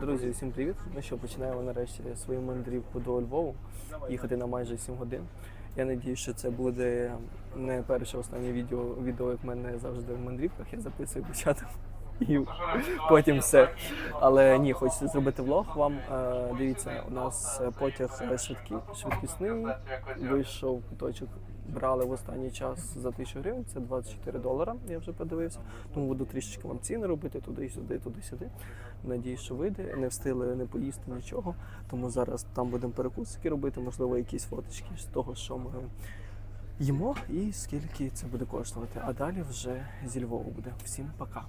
Друзі, всім привіт! Ну що, починаємо нарешті свою мандрівку до Львову, їхати на майже 7 годин. Я надію, що це буде не перше останнє відео, відео як в мене завжди в мандрівках. Я записую початок і потім все. Але ні, хочеться зробити влог вам. Е, Дивіться, у нас потяг швидкісний. Вийшов куточок. Брали в останній час за 1000 гривень, це 24 долара, я вже подивився. Тому буду трішечки вам ціни робити туди-сюди, туди-сюди. Надіюсь, що вийде. Не встигли не поїсти нічого. Тому зараз там будемо перекусики робити, можливо, якісь фоточки з того, що ми їмо, і скільки це буде коштувати. А далі вже зі Львову буде. Всім пока.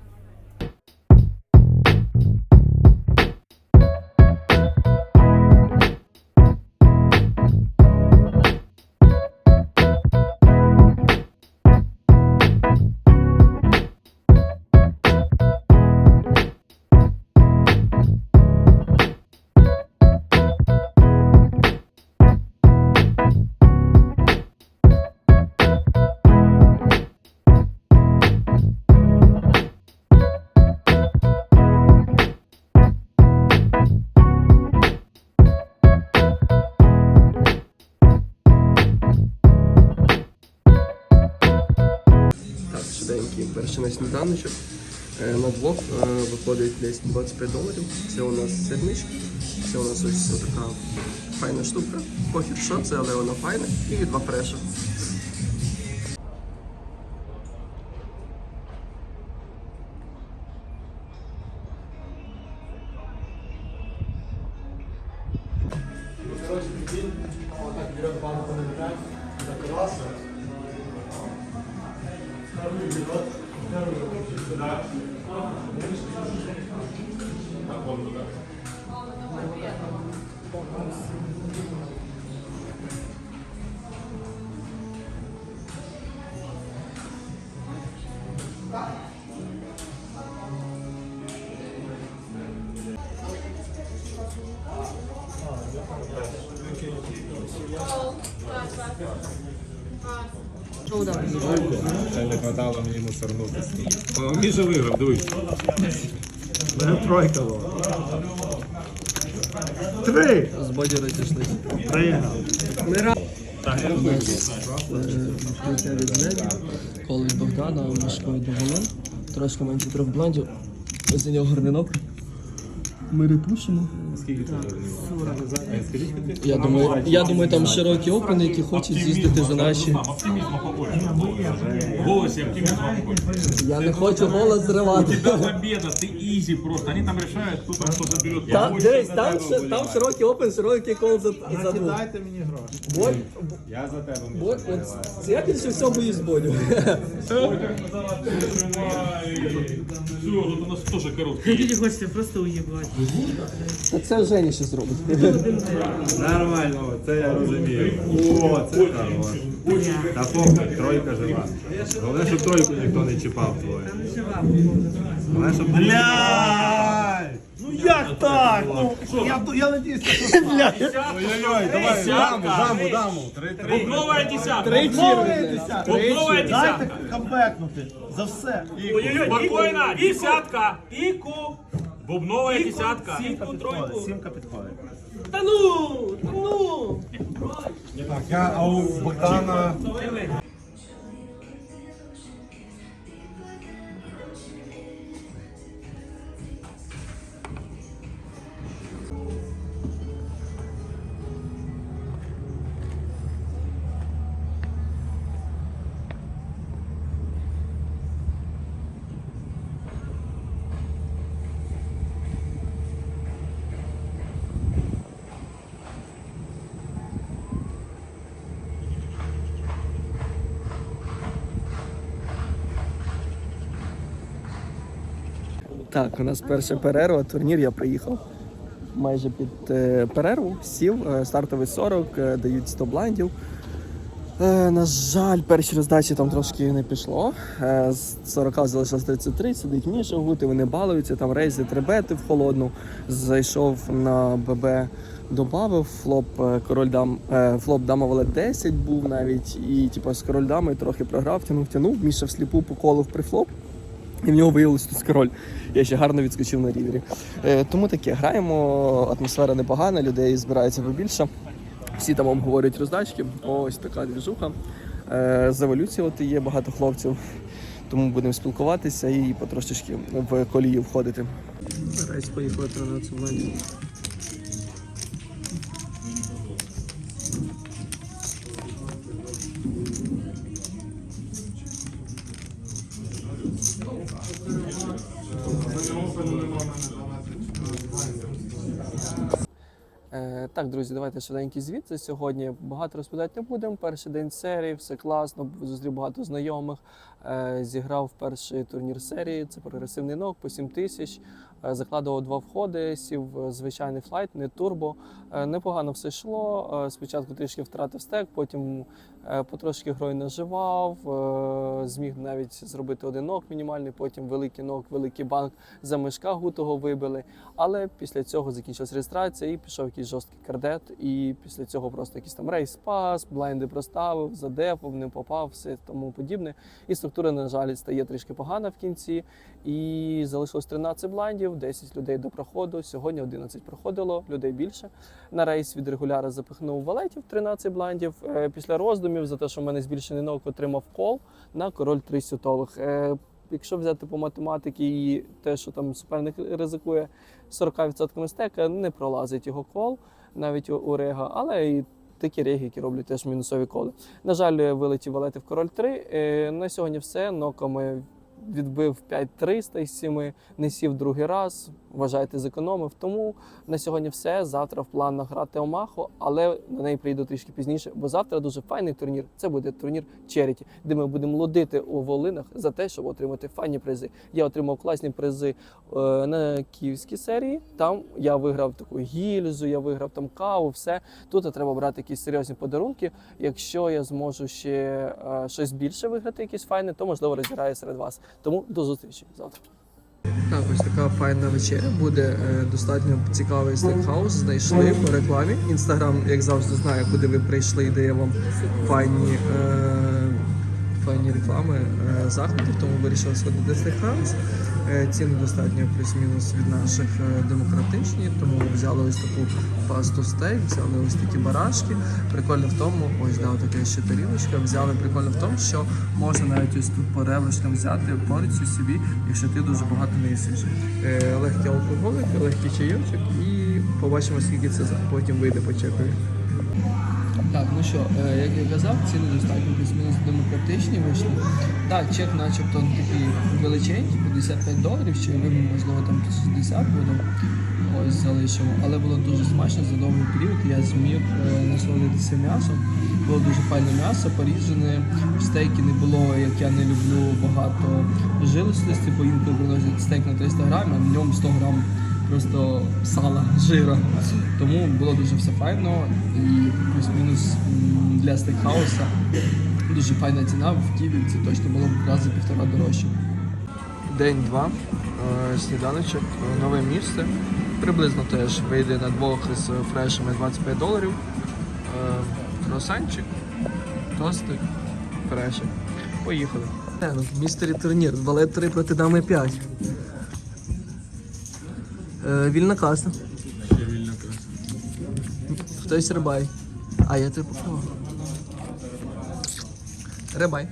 Швиденький на сніданочок. Е, На двох е, виходить десь 25 доларів. Це у нас сирнички. Це у нас ось така файна штука. Похід що це, але вона файна. І два фреша. Це не хватало мені мусорнути. Міша виграв, дивись. Мене тройка була. Три! З боді розійшлися. Приїхав. Життя від Леді, коло від Богдана, Мишко від. Трошки менше трьох блендів. Ось нього гарнинок. Ми репушимо. Скільки це? Я думаю, я думаю, там широкі опини, які хочуть з'їздити за наші. Побольше. Оптимизма побольше. Я не хочу голос зривати. Да, победа, ты изи просто. Они там решают, кто там что заберет. Там, дивись, там, ще- там широкий опен, широкий кол за, за двох. Дайте мені гроші. Я за тебе, бодь, от, це я більше всього боюсь бодю. Все, тут у нас тоже короткий. Люди хочете просто уїбати. Та це Жені ще зробить. Нормально, це я розумію. О, це хорош. Та похуй, тройка жива. Головне, щоб тройку ніхто не чіпав твою. Головне, щоб... Блядь! Ну як так? Ну, я, я надіюсь, що блядь. Ой-ой-ой, давай, даму, даму, даму. Три-три. Новая десятка. Новая десятка. Новая Дайте камбекнути. За все. Ой-ой-ой, спокойно. Десятка. Пику. Бубновая десятка. Підходить, Сімка підходить. Та ну! Та ну! Так, я, а у Богдана... Так, у нас перша перерва, турнір я приїхав. Майже під е, перерву сів, е, стартовий 40, е, дають 100 блайндів. Е, на жаль, перші роздачі там трошки не пішло. Е, з 40 залишилось 33, сидить Міша гути, вони балуються, там рейзи, трибети в холодну. Зайшов на ББ, добавив флоп е, король дам, е, флоп дама валет 10 був навіть. І типу, з король дами трохи програв, тянув, тянув. Міша всліпу поколив прифлоп. І в нього виявилось тут король. Я ще гарно відскочив на рівері. Е, тому таке, граємо, атмосфера непогана, людей збирається побільше. Всі там обговорюють роздачки. Ось така двіжуха. Е, з еволюції от є багато хлопців. Тому будемо спілкуватися і потрошечки в колію входити. Рейс поїхали 13 лайнів. Так, друзі, давайте швиденький звіт за Сьогодні багато розповідати не будемо. Перший день серії, все класно, зустрів багато знайомих. Е, зіграв перший турнір серії. Це прогресивний ног по 7 тисяч. Е, закладував два входи, сів е, звичайний флайт, не турбо. Е, непогано все йшло. Спочатку трішки втратив стек, потім потрошки грою наживав. Зміг навіть зробити один ног мінімальний, потім великий ног, великий банк за мешка гутого вибили. Але після цього закінчилась реєстрація і пішов якийсь жорсткий кардет. І після цього просто якийсь там рейс спас, блайнди проставив, задефав, не попав, все тому подібне. І структура, на жаль, стає трішки погана в кінці. І залишилось 13 блайндів, 10 людей до проходу. Сьогодні 11 проходило, людей більше. На рейс від регуляра запихнув валетів 13 блайндів. Е, Після роздумів за те, що в мене збільшений ног, отримав кол на король 3 сютових. Е, Якщо взяти по математиці і те, що там суперник ризикує 40% стека, не пролазить його кол, навіть у- у рега, але і такі реги, які роблять теж мінусові коли. На жаль, вилетів валети в король 3. Е, На сьогодні все. Ноками відбив 5-300 із 7, не сів другий раз. Вважайте, зекономив. Тому на сьогодні все. Завтра в планах грати Омаху, але на неї прийду трішки пізніше, бо завтра дуже файний турнір. Це буде турнір Черіті, де ми будемо лудити у волинах за те, щоб отримати файні призи. Я отримав класні призи е, на київській серії. Там я виграв таку гільзу, я виграв там каву, все. Тут треба брати якісь серйозні подарунки. Якщо я зможу ще е, щось більше виграти, якісь файне, то можливо розіграю серед вас. Тому до зустрічі завтра. Так, ось така файна вечеря буде. Е, Достатньо цікавий стейкхаус. Знайшли по рекламі. Інстаграм, як завжди, знає, куди ви прийшли і дає вам файні, е, файні реклами е, заходів, тому вирішили сходити в стейкхаус. Е, Ціни достатньо плюс-мінус від наших е, демократичні, тому взяли ось таку пасту стейк, взяли ось такі барашки. Прикольно в тому, ось да, така ще тарілочка. Взяли прикольно в тому, що можна навіть ось тут по взяти порцію собі, якщо ти дуже багато не їсиш. Легкий алкоголик, легкий чайочок і побачимо, скільки це потім вийде по чекові. Так, ну що, е, як я казав, ціни достатньо плюс-мінус демократичні вийшли. Так, чек начебто такий величенький, 55 доларів, що ви, можливо, там 60 буде. Ось залишимо. Але було дуже смачно за довгий період. Я зміг е, насолодитися м'ясом. Було дуже файне м'ясо, порізане. В стейки не було, як я не люблю, багато жилостості, бо інколи приносять стейк на 300 грамів, а в ньому 100 грам просто сала, жира. Тому було дуже все файно і плюс-мінус для стейкхауса. Дуже файна ціна в Києві, це точно було в рази півтора дорожче. День два, е, сніданочок, е, нове місце. Приблизно теж вийде на двох з фрешами 25 доларів. Е, Круасанчик, тостик, фрешик. Поїхали. Містері турнір, валет 3 проти дами 5. Вільна каса. Ще вільна краса. Хтось рибай. А я тебе попав. Рибай.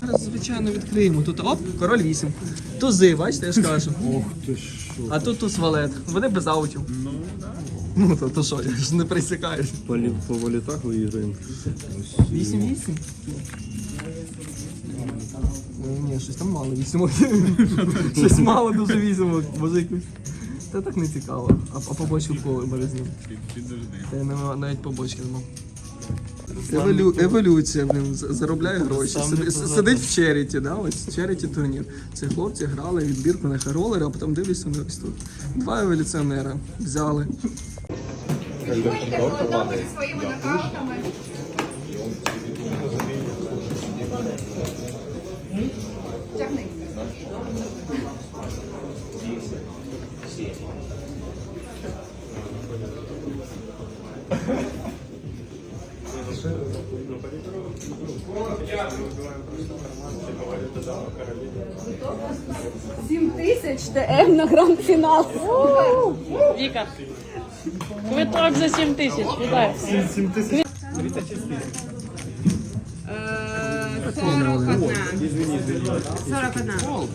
Зараз, звичайно, відкриємо. Тут оп, король 8. Тузи, бачите, я ж кажу. Ох ти що. А тут туз валет. Вони без аутів. Ну, да. Ну то, то що, я ж не присікаюсь. По, лі- по валітах виїжджаємо. 8-8? Ні, щось там мало вісімок. щось мало дуже вісімок. Може якусь. Та так не цікаво. А, а побочку коли березні. Під- Підожди. Та я нема- навіть побочки нема. Еволю... Еволюція, блин, з- заробляє гроші. Сиди- с- Сидить в черіті, да? ось черіті турнір. Ці хлопці грали відбірку на херолери, а потім дивлюся вони ось тут. Два еволюціонера взяли. своїми накатками. 7 тисяч ТМ на гранд-фінал. Віка. Квиток за 7 тисяч. Вітаю. 41. 41.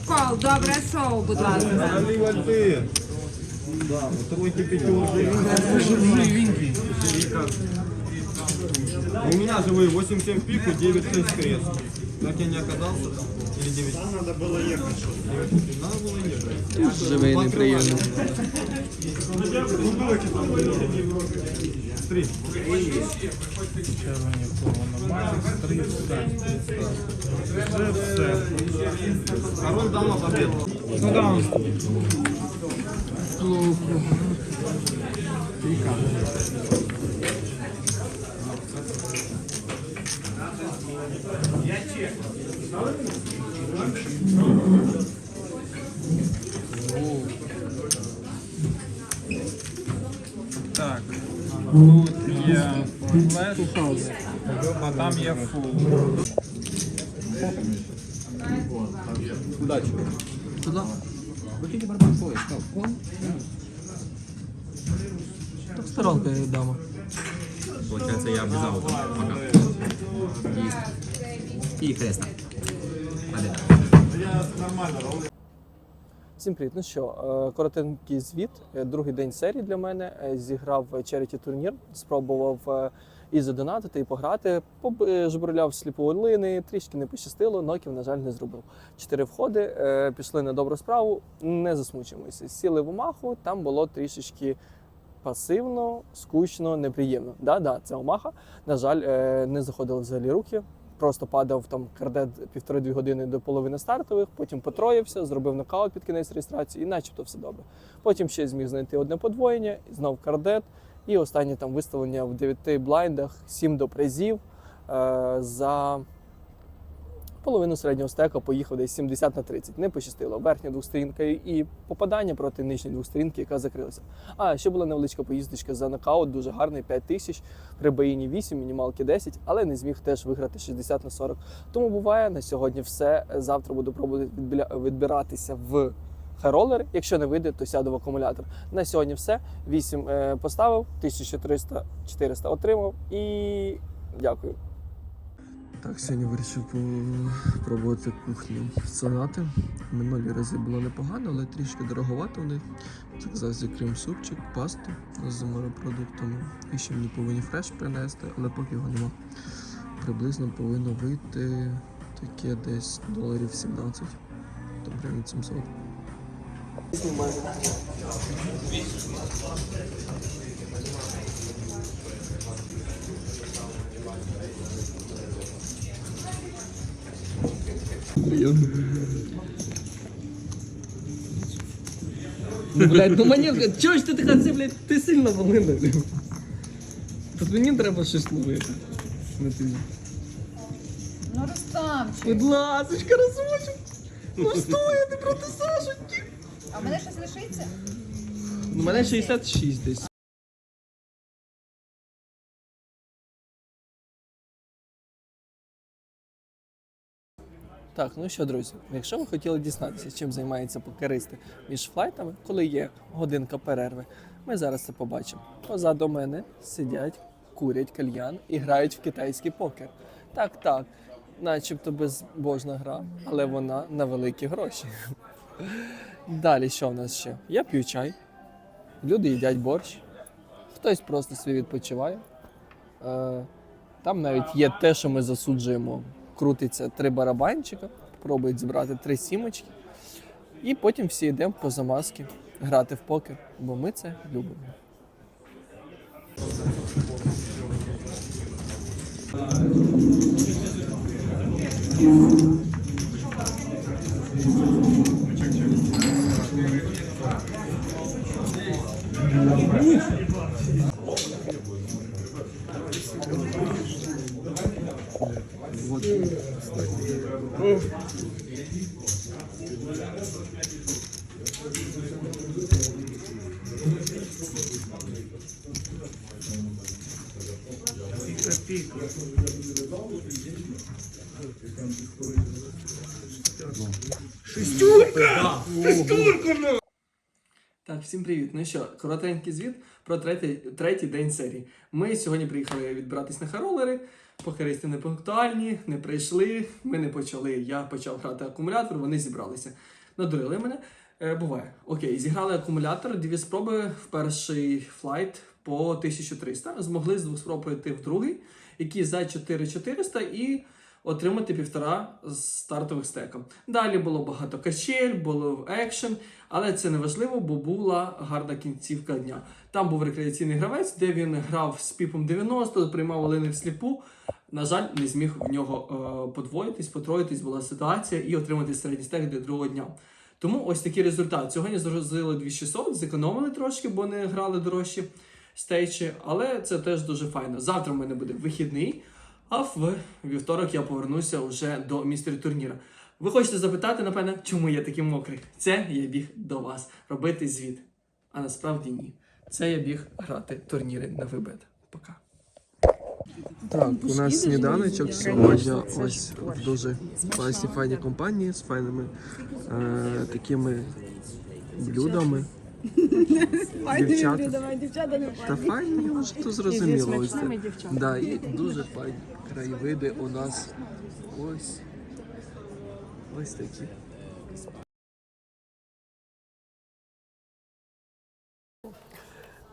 Кол, добре, шоу, будь ласка. У меня живые 87 пик и 96 крест. Как я не оказался там? Или 9? Там надо было ехать. Надо было ехать. Живые не приехали. Три. Червоні коло нормально. Три Це все. Король дама победу. Ну да. Плохо. Пика. Так, тут є флеш, а там є фул. Так сторонка дама. Получається, я обрізав пока. І, і. Всім привіт. Ну що, е, коротенький звіт. Е, Другий день серії для мене. Е, Зіграв черіті турнір, спробував і задонатити, і пограти. Поб- е, Жбурляв трішки не пощастило, ноків, на жаль, не зробив. Чотири входи, пішли на добру справу, не засмучуємося. Сіли в Омаху, там було трішечки пасивно, скучно, неприємно. Да-да, це Омаха. На жаль, не заходили взагалі руки. Просто падав там кардет півтори-дві години до половини стартових, потім потроївся, зробив нокаут під кінець реєстрації, і начебто все добре. Потім ще зміг знайти одне подвоєння, знов кардет, і останнє там виставлення в 9 блайндах, 7 до призів. Е, за половину середнього стека поїхав десь 70 на 30. Не пощастило. Верхня двохсторінка і попадання проти нижньої двохсторінки, яка закрилася. А ще була невеличка поїздочка за нокаут, дуже гарний 5 тисяч. При боїні 8, мінімалки 10, але не зміг теж виграти 60 на 40. Тому буває на сьогодні все. Завтра буду пробувати відбиратися в хайролер. Якщо не вийде, то сяду в акумулятор. На сьогодні все. 8 е, поставив, 1300-400 отримав і дякую. Так, сьогодні вирішив спробувати кухню сонати. Минулі рази було непогано, але трішки дороговато в них. Заказав зі крім супчик, пасту з морепродуктами. І ще мені повинні фреш принести, але поки його нема. Приблизно повинно вийти таке десь доларів 17, там гривень 700. Ну, блядь, ну мені, чого ж ти така це, блядь, ти сильно волина. Тут мені треба щось ловити. На тобі. Ну, Рустамчик. Будь ласочка, розумочок. Ну стояти проти Сашеньки. А в мене щось лишиться? У мене 66 десь. Так, ну що, друзі, якщо ви хотіли дізнатися, чим займаються покеристи між флайтами, коли є годинка перерви, ми зараз це побачимо. Позаду мене сидять, курять кальян і грають в китайський покер. Так, так, начебто безбожна гра, але вона на великі гроші. Далі що в нас ще? Я п'ю чай, люди їдять борщ, хтось просто собі відпочиває. Е, Там навіть є те, що ми засуджуємо крутиться три барабанчика, пробують зібрати три сімочки. І потім всі йдемо по замазки грати в покер, бо ми це любимо. Шестюрка! Шестюрка! Ну! Так, всім привіт. Ну що, коротенький звіт про третій третій день серії. Ми сьогодні приїхали відбиратись на харолери. Покеристи не пунктуальні, не прийшли. Ми не почали. Я почав грати акумулятор, вони зібралися. Надурили мене. Е, буває. Окей, зіграли акумулятор, дві спроби в перший флайт по 1300. Змогли з двох спроб пройти в другий, який за 4400 і отримати півтора з стартових стека. Далі було багато качель, було екшен, але це не важливо, бо була гарна кінцівка дня. Там був рекреаційний гравець, де він грав з піпом 90, приймав олени всліпу. На жаль, не зміг в нього е, подвоїтись, потроїтись, була ситуація і отримати середній стек до другого дня. Тому ось такий результат. Сьогодні зрозили 2600, зекономили трошки, бо не грали дорожчі стейчі, але це теж дуже файно. Завтра в мене буде вихідний, а в вівторок я повернуся вже до містері турніра. Ви хочете запитати, напевне, чому я такий мокрий? Це я біг до вас робити звіт. А насправді ні. Це я біг грати турніри на вибет. Пока. Так, у нас сніданочок сьогодні ось в дуже класній файній компанії з файними е, такими блюдами. Дівчата. Та файні, ну що то зрозуміло. Ось це. Да, і дуже файні краєвиди у нас ось. Ось такі.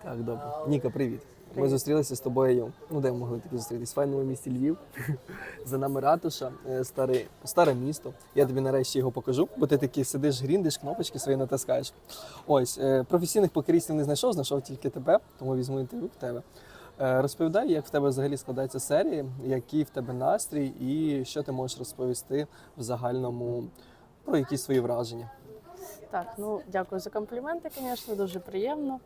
Так, добре. Ніка, привіт. Ми зустрілися з тобою. Ну, де ми могли таки зустрітися? В файному місті Львів. За нами ратуша, е, старе, старе місто. Я тобі нарешті його покажу, бо ти такий сидиш, гріндиш, кнопочки свої натискаєш. Ось, е, професійних покерістів не знайшов, знайшов тільки тебе, тому візьму інтерв'ю в тебе. Е, Розповідай, як в тебе взагалі складається серія, який в тебе настрій, і що ти можеш розповісти в загальному про якісь свої враження. Так, ну дякую за компліменти, звісно, дуже приємно.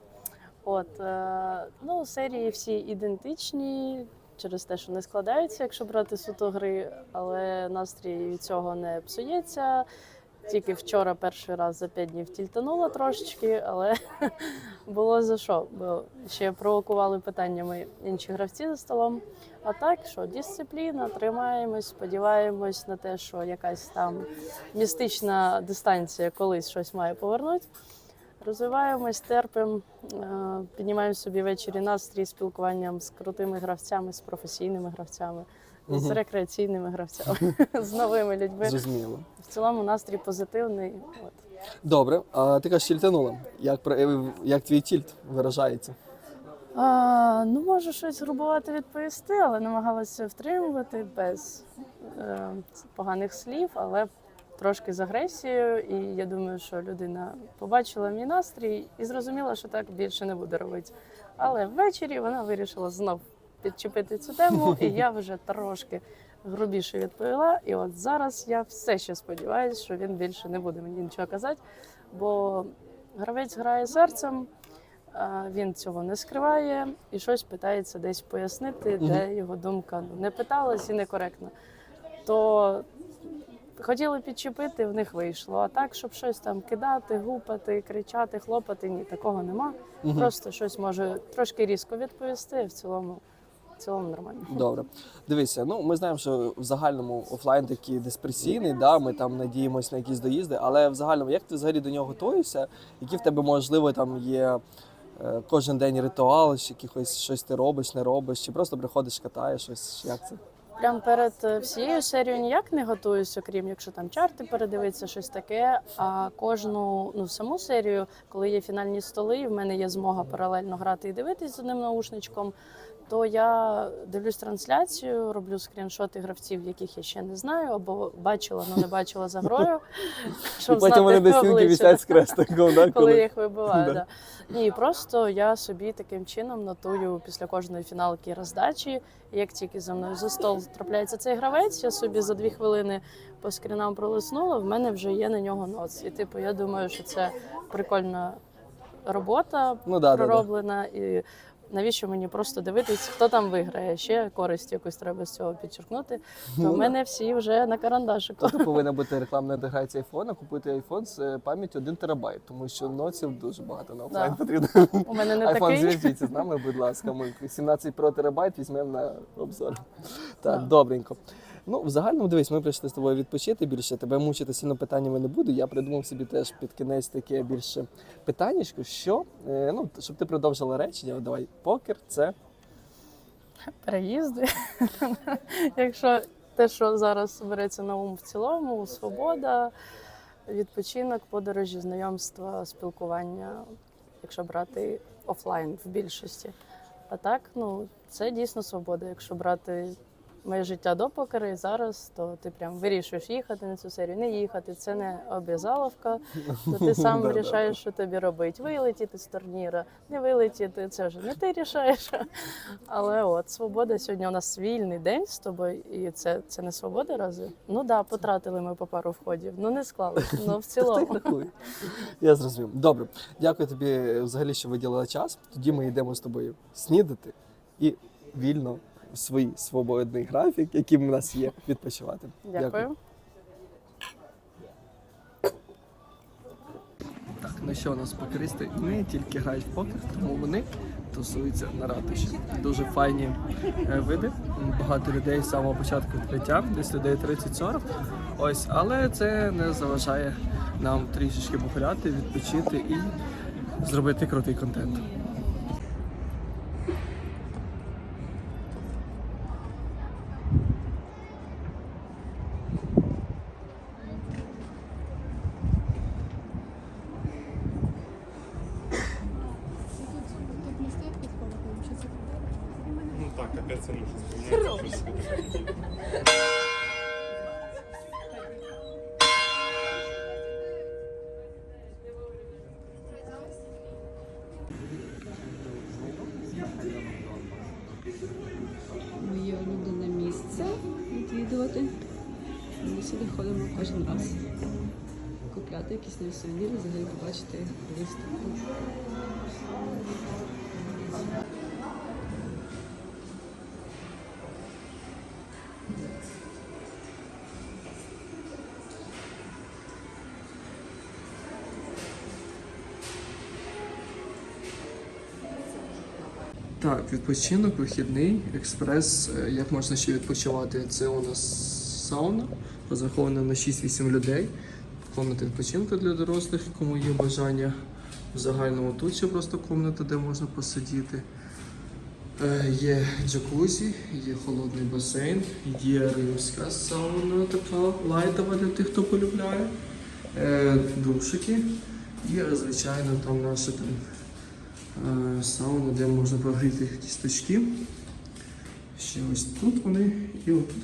От, е, ну, серії всі ідентичні через те, що не складаються, якщо брати суто гри, але настрій від цього не псується. Тільки вчора перший раз за п'ять днів тільтанула трошечки, але було за що, бо ще провокували питаннями інші гравці за столом. А так, що дисципліна, тримаємось, сподіваємось на те, що якась там містична дистанція колись щось має повернути. Розвиваємось, терпимо, е, піднімаємо собі ввечері настрій спілкуванням з крутими гравцями, з професійними гравцями, з рекреаційними гравцями, з новими людьми. Зрозуміло. В цілому настрій позитивний. От. Добре, а ти кажеш, тільтанула. Як, е, як твій тільт виражається? А, ну, можу щось грубувати відповісти, але намагалася втримувати без е, поганих слів, але трошки з агресією. І я думаю, що людина побачила мій настрій і зрозуміла, що так більше не буде робити. Але ввечері вона вирішила знов підчепити цю тему, і я вже трошки грубіше відповіла. І от зараз я все ще сподіваюся, що він більше не буде мені нічого казати, бо гравець грає серцем. Він цього не скриває і щось питається десь пояснити, де його думка не питалась і некоректна. То хотіли підчепити, в них вийшло. А так, щоб щось там кидати, гупати, кричати, хлопати, ні, такого нема. Мгм. Просто щось може трошки різко відповісти, а в цілому, в цілому нормально. Добре. Дивися, ну ми знаємо, що в загальному офлайн такий диспресійний, да, ми там надіємося на якісь доїзди, але в загальному, як ти взагалі до нього готуєшся? Які в тебе можливо там є е, кожен день ритуал, чи якихось щось ти робиш, не робиш, чи просто приходиш, катаєш щось? Як це? Прям перед е, всією серією ніяк не готуюся, крім якщо там чарти передивитися, щось таке. А кожну ну саму серію, коли є фінальні столи, і в мене є змога паралельно грати і дивитись з одним наушничком. То я дивлюсь трансляцію, роблю скріншоти гравців, яких я ще не знаю, або бачила, але не бачила за грою. Щоб потім вони десь обличчя. з крестиком, да, коли їх вибиваю. Да. Да. Ні, просто я собі таким чином нотую після кожної фіналки роздачі. Як тільки за мною за стол трапляється цей гравець, я собі за дві хвилини по скрінам пролиснула, в мене вже є на нього ноц. І типу, я думаю, що це прикольна робота Ну да, да, да. пророблена. І навіщо мені просто дивитись, хто там виграє? Ще користь якусь треба з цього підчеркнути. То Ну в мене всі вже на карандашику. Тут повинна бути рекламна інтеграція айфона, купити айфон з е, пам'яттю 1 терабайт, тому що ноців дуже багато на офлайн потрібно. У мене не Айфон, зв'яжіться з нами, будь ласка. Ми 17 про терабайт візьмемо на обзор. Так, добренько. Ну, в загальному дивись, ми прийшли з тобою відпочити більше. Тебе мучити сильно питаннями не буду. Я придумав собі теж під кінець таке більше питаннячко, що е, ну, щоб ти продовжила речення. Давай, покер це Переїзди. Якщо те, що зараз береться на ум в цілому, свобода, відпочинок, подорожі, знайомства, спілкування, якщо брати офлайн в більшості. А так, ну, це дійсно свобода. Якщо брати моє життя до покера і зараз, то ти прям вирішуєш їхати на цю серію, не їхати. Це не обов'язаловка, то ти сам вирішаєш, що тобі робити. Вилетіти з турніра, не вилетіти, це вже не ти рішаєш. Але от свобода сьогодні у нас вільний день з тобою, і це, це не свобода разве? Ну так, да, потратили ми по пару входів. Ну не склалося. Ну в цілому. Я зрозумів. Добре, дякую тобі взагалі, що виділила час. Тоді ми йдемо з тобою снідати і вільно в свій свободний графік, який в нас є, відпочивати. Дякую. Так, ну що у нас покеристи не тільки грають в покер, тому вони тусуються на ратуші. Дуже файні е, види. Багато людей з самого початку відкриття, десь людей 30-40. Ось, але це не заважає нам трішечки погуляти, відпочити і зробити крутий контент. Сувеніри, взагалі побачити виставку. Так, відпочинок, вихідний, експрес. Е, Як можна ще відпочивати? Це у нас сауна, розрахована на 6-8 людей. Комната відпочинку для дорослих, кому є бажання. В загальному тут ще просто комната, де можна посидіти. Е, Є джакузі, є холодний басейн, є римська сауна, така лайтова для тих, хто полюбляє. Е, Душики. Є, звичайно, там наша там е, сауна, де можна прогріти кісточки. Ще ось тут вони. І отут.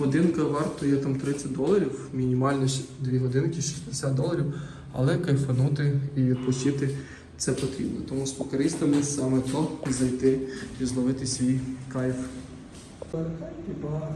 Годинка вартує там 30 доларів, мінімально дві годинки, 60 доларів, але кайфанути і відпочити це потрібно. Тому з покористами саме то зайти і зловити свій кайф. Капібара,